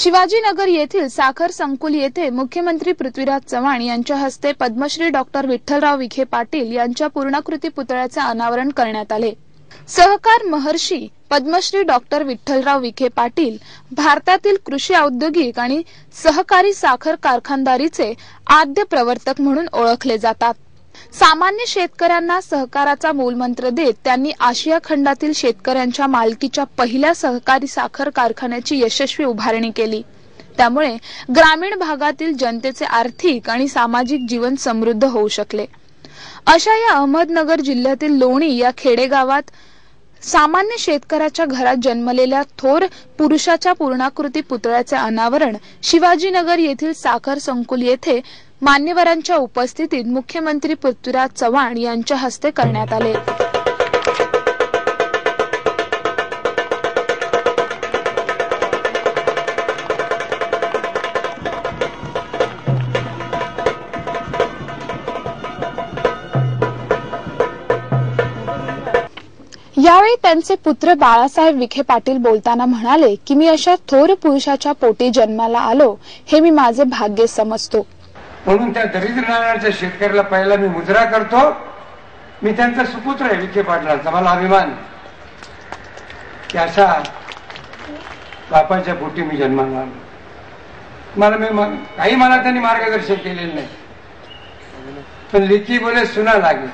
शिवाजीनगर येथील साखर संकुल येथे मुख्यमंत्री पृथ्वीराज चव्हाण यांच्या हस्ते पद्मश्री डॉक्टर विठ्ठलराव विखे पाटील यांच्या पूर्णाकृती पुतळ्याचे अनावरण करण्यात आले. सहकार महर्षी पद्मश्री डॉक्टर विठ्ठलराव विखे पाटील भारतातील कृषी औद्योगिक आणि सहकारी साखर कारखानदारीचे आद्य प्रवर्तक म्हणून ओळखले जातात. सामान्य शेतकऱ्यांना सहकाराचा मूलमंत्र देत त्यांनी आशिया खंडातील शेतकऱ्यांच्या मालकीच्या पहिल्या सहकारी साखर कारखान्याची यशस्वी उभारणी केली. त्यामुळे ग्रामीण भागातील जनतेचे आर्थिक आणि सामाजिक जीवन समृद्ध होऊ शकले. अशा या अहमदनगर जिल्ह्यातील लोणी या खेडेगावात सामान्य शेतकऱ्याच्या घरात जन्मलेल्या थोर पुरुषाच्या पूर्णाकृती पुतळ्याचे अनावरण शिवाजीनगर येथील साखर संकुल येथे मान्यवरांच्या उपस्थितीत मुख्यमंत्री पृथ्वीराज चव्हाण यांच्या हस्ते करण्यात आले. यावेळी त्यांचे पुत्र बाळासाहेब विखे पाटील बोलताना म्हणाले की मी अशा थोर पुरुषाच्या पोटी जन्माला आलो हे मी माझे भाग्य समजतो. म्हणून त्या दरिद्र नारायणच्या शेतकऱ्याला पहिला मी मुजरा करतो. मी त्यांचा सुपुत्र आहे विखे पाटलांचा मला अभिमान की अशा बापाच्या पोटी मी जन्माला आलो. मला मी काही मला त्यांनी मार्गदर्शन केलेलं नाही. पण लिखी बोले सुना लागे.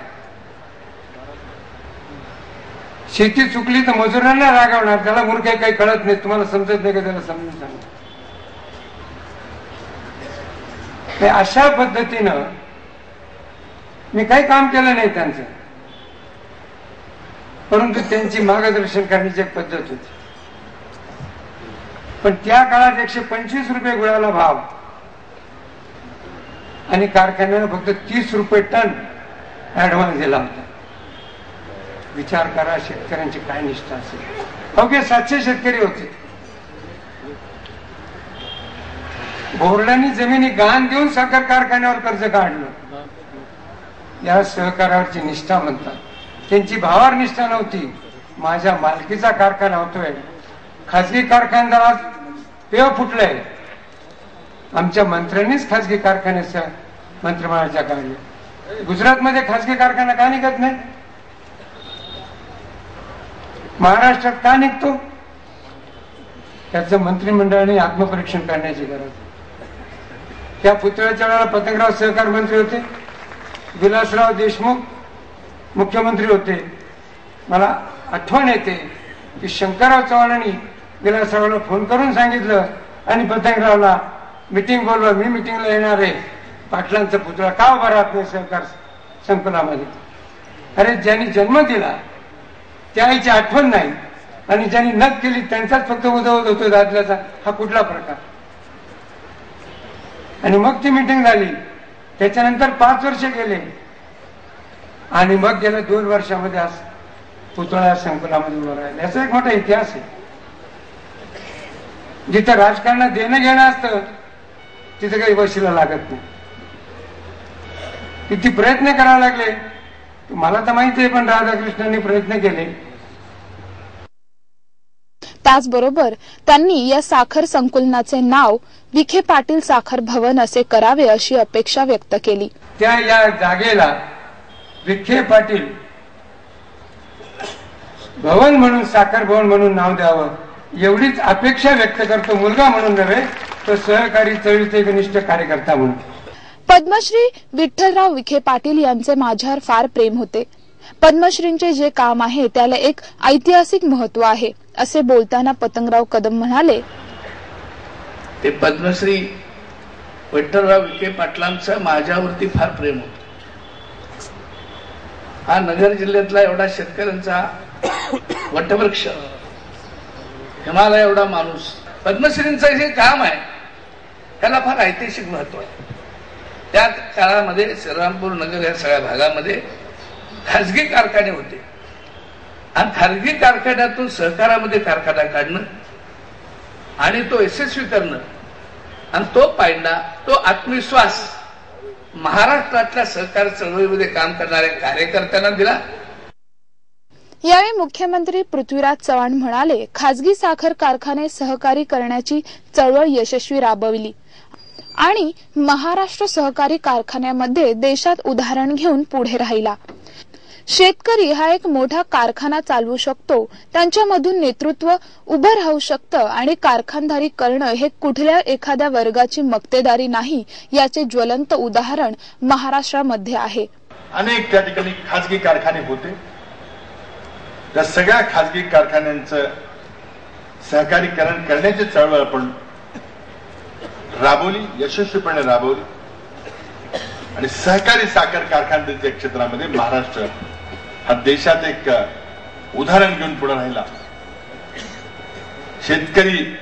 शेती चुकली तर मजुरांना रागवणार त्याला मूर्ख काही कळत नाही. तुम्हाला समजत नाही का त्याला समजून सांगा? अशा पद्धतीनं मी काही काम केलं नाही त्यांचं. परंतु त्यांची मार्गदर्शन करण्याची एक पद्धत होती. पण त्या काळात एकशे पंचवीस रुपये गुळाला भाव. आणि कारखान्याला फक्त तीस रुपये टन ऍडव्हान्स दिला होता. विचार करा शेतकऱ्यांची काय निष्ठा असेल. अवघे सातशे शेतकरी होते. बोर्डाने जमिनी गहाण देऊन साखर कारखान्यावर कर्ज काढलं. या सहकारावरची निष्ठा म्हणतात. त्यांची भावार निष्ठा नव्हती. माझ्या मालकीचा कारखाना होतोय. खाजगी कारखानदारात पेव फुटलंय. आमच्या मंत्र्यांनीच खाजगी कारखाने मंत्रिमंडळाच्या काढले गुजरातमध्ये खाजगी कारखाना का निघत नाही? महाराष्ट्रात का निघतो? त्याचं मंत्रिमंडळाने आत्मपरीक्षण करण्याची गरज. आहे. त्या पुतळ्याच्या वेळेला पतंगराव सहकार मंत्री होते. विलासराव देशमुख मुख्यमंत्री होते. मला आठवण येते की शंकरराव चव्हाणांनी विलासरावला फोन करून सांगितलं आणि पतंगरावला मिटिंग बोलवा मी मिटिंगला येणार आहे. पाटलांचा पुतळा का उभा राहत नाही सहकार संकुलामध्ये? अरे ज्यांनी जन्म दिला त्या आईची आठवण नाही. आणि ज्यांनी नग केली त्यांचाच फक्त उदवत होतो दादल्याचा. हा कुठला प्रकार? आणि मग ती मिटिंग झाली. त्याच्यानंतर पाच वर्ष गेले. आणि मग गेल्या दोन वर्षामध्ये आज पुतळा संकुलामध्ये उभं राहिला. याचा एक मोठा इतिहास आहे. जिथं राजकारणात देणं घेणं असतं तिथं काही वशीला लागत नाही. किती प्रयत्न करावे लागले. मला तर माहिती आहे पण राधाकृष्णांनी प्रयत्न केले. त्याचबरोबर त्यांनी या साखर संकुलनाचे नाव विखे पाटील साखर भवन असे करावे अशी अपेक्षा व्यक्त केली. त्या या जागेला विखे पाटील भवन म्हणून साखर भवन म्हणून नाव द्यावं एवढीच अपेक्षा व्यक्त करतो मुलगा म्हणून नव्हे तो सहकारी चळवळीचे एकनिष्ठ कार्यकर्ता म्हणून. पद्मश्री विठ्ठलराव विखे पाटील यांचे माझ्यावर फार प्रेम होते. पद्मश्रींचे जे काम आहे त्याला एक ऐतिहासिक महत्त्व आहे असे बोलताना पतंगराव कदम म्हणाले ते पद्मश्री विठ्ठलराव विखे पाटलांचं माझ्यावरती फार प्रेम होत. हा नगर जिल्ह्यातला एवढा शेतकऱ्यांचा वटवृक्ष हिमालय एवढा माणूस पद्मश्रींचं जे काम आहे त्याला फार ऐतिहासिक महत्त्व आहे. त्या काळामध्ये श्रीरामपूर नगर या सगळ्या भागामध्ये खाजगी कारखाने होते. आणि खाजगी कारखान्यातून सहकारामध्ये कारखाना काढणं आणि तो यशस्वी करणं. आणि तो पायंडा तो आत्मविश्वास महाराष्ट्रातल्या सहकार चळवळीमध्ये काम करणाऱ्या कार्यकर्त्यांना दिला. यावेळी मुख्यमंत्री पृथ्वीराज चव्हाण म्हणाले खासगी साखर कारखाने सहकारी करण्याची चळवळ यशस्वी राबविली. आणि महाराष्ट्र सहकारी कारखान्यामध्ये देशात उदाहरण घेऊन पुढे राहिला. शेतकरी हा एक मोठा कारखाना चालवू शकतो. त्यांच्यामधून नेतृत्व उभं राहू शकतं आणि कारखानदारी करणं हे कुठल्या एखाद्या वर्गाची मक्तेदारी नाही याचे ज्वलंत उदाहरण महाराष्ट्रामध्ये आहे. अनेक त्या ठिकाणी खाजगी कारखाने होते. त्या सगळ्या खाजगी कारखान्यांचं सहकारीकरण करण्याची चळवळ आपण राबवली यशस्वीपणे राबवली. आणि सहकारी साखर कारखान्याच्या क्षेत्रामध्ये महाराष्ट्र हा देशात एक उदाहरण घेऊन पुढे राहिला. शेतकरी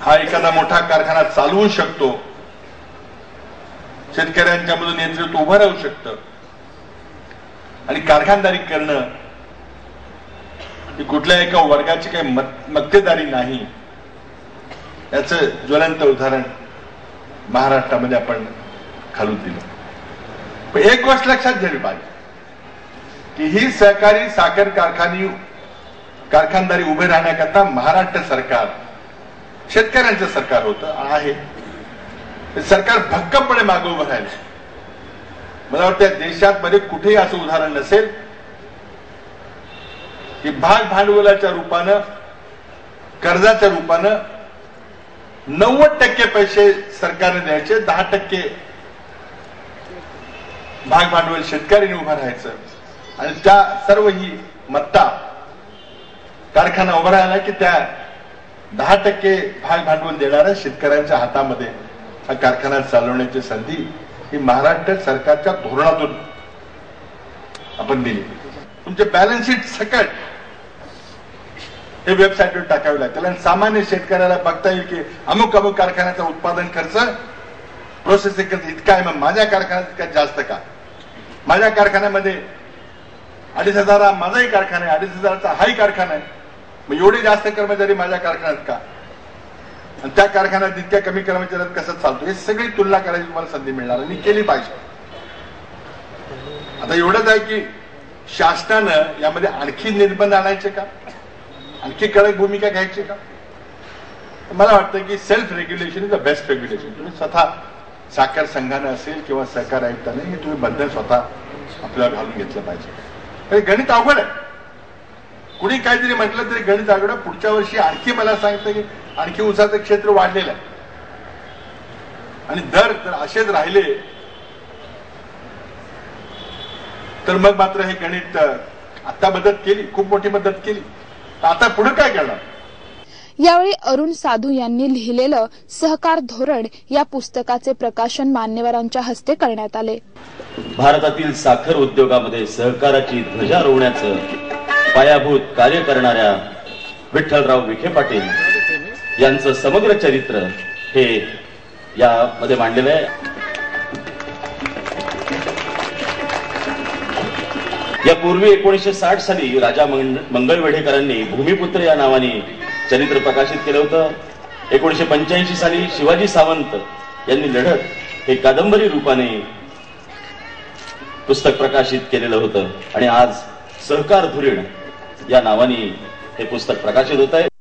हा एखादा मोठा कारखाना चालवू शकतो. शेतकऱ्यांच्या मधून नेतृत्व उभं राहू शकतं. आणि कारखानदारी करणं ही कुठल्या एका वर्गाची काही मत- मक्तेदारी नाही. याच ज्वलंत उदाहरण महाराष्ट्रामध्ये आपण खालून दिलं. पण एक गोष्ट लक्षात घ्यावी पाहिजे. की ही सहकारी साखर कारखानी कारखानदारी उभे राहण्याकरता महाराष्ट्र सरकार शेतकऱ्यांचं सरकार होतं आहे. सरकार भक्कमपणे मागे उभं राहिलं मला वाटतं देशात मध्ये कुठेही असं उदाहरण नसेल की भाग भांडवलाच्या रूपानं कर्जाच्या रूपानं नव्वद टक्के पैसे सरकारने द्यायचे दहा टक्के भाग भांडवल शेतकऱ्यांनी उभं राहायचं. आणि त्या सर्व ही मत्ता कारखाना उभा राहिला की त्या दहा टक्के भाग भांडवल देणाऱ्या शेतकऱ्यांच्या हातामध्ये हा कारखाना चालवण्याची संधी ही महाराष्ट्र सरकारच्या धोरणातून आपण दिली. तुमचे बॅलन्स शीट सकट हे वेबसाईटवर टाकावे लागतील. आणि सामान्य शेतकऱ्याला बघता येईल की अमुक अमुक कारखान्याचा उत्पादन खर्च प्रोसेसिंग खर्च इतका आहे मग माझ्या कारखान्यात इतका जास्त का? माझ्या कारखान्यामध्ये अडीच हजार हा माझाही कारखाना आहे अडीच हजाराचा हाही कारखाना आहे. मग एवढे जास्त कर्मचारी माझ्या कारखान्यात का? आणि त्या कारखान्यात इतक्या कमी कर्मचाऱ्यात कसं चालतो? हे सगळी तुलना करायची तुम्हाला संधी मिळणार आणि केली पाहिजे. आता एवढंच आहे की शासनानं यामध्ये आणखी निर्बंध आणायचे का? आणखी कडक भूमिका घ्यायची का? मला वाटतं की self regulation is the best regulation तुम्ही स्वतः साखर संघानं असेल किंवा सहकार आयुक्ताने हे तुम्ही बंधन स्वतः आपल्याला घालून घेतलं पाहिजे. हे गणित अवघड आहे. कुणी काहीतरी म्हटलं तरी गणित अवघड पुढच्या वर्षी आणखी मला सांगतं की आणखी उसाचं क्षेत्र वाढलेलं आहे. आणि दर जर असेच राहिले तर मग मात्र हे गणित आता मदत केली खूप मोठी मदत केली. तर आता पुढे काय करणार? यावेळी अरुण साधू यांनी लिहिलेलं सहकार धोरण या पुस्तकाचे प्रकाशन मान्यवरांच्या हस्ते करण्यात आले. भारतातील साखर उद्योगामध्ये सहकाराची ध्वजा रोवण्याचं पायाभूत कार्य करणाऱ्या विठ्ठलराव विखे पाटील यांचं समग्र चरित्र हे यामध्ये मांडलेलं आहे. यापूर्वी एकोणीसशे साठ साली राजा मंगळवेढेकरांनी भूमिपुत्र या नावाने चरित्र प्रकाशित केलं होतं. एकोणीशे पंच्याऐंशी साली शिवाजी सावंत यांनी लढत हे कादंबरी रूपाने पुस्तक प्रकाशित केलेलं होतं. आणि आज सहकार धुरीण या नावाने हे पुस्तक प्रकाशित होत आहे.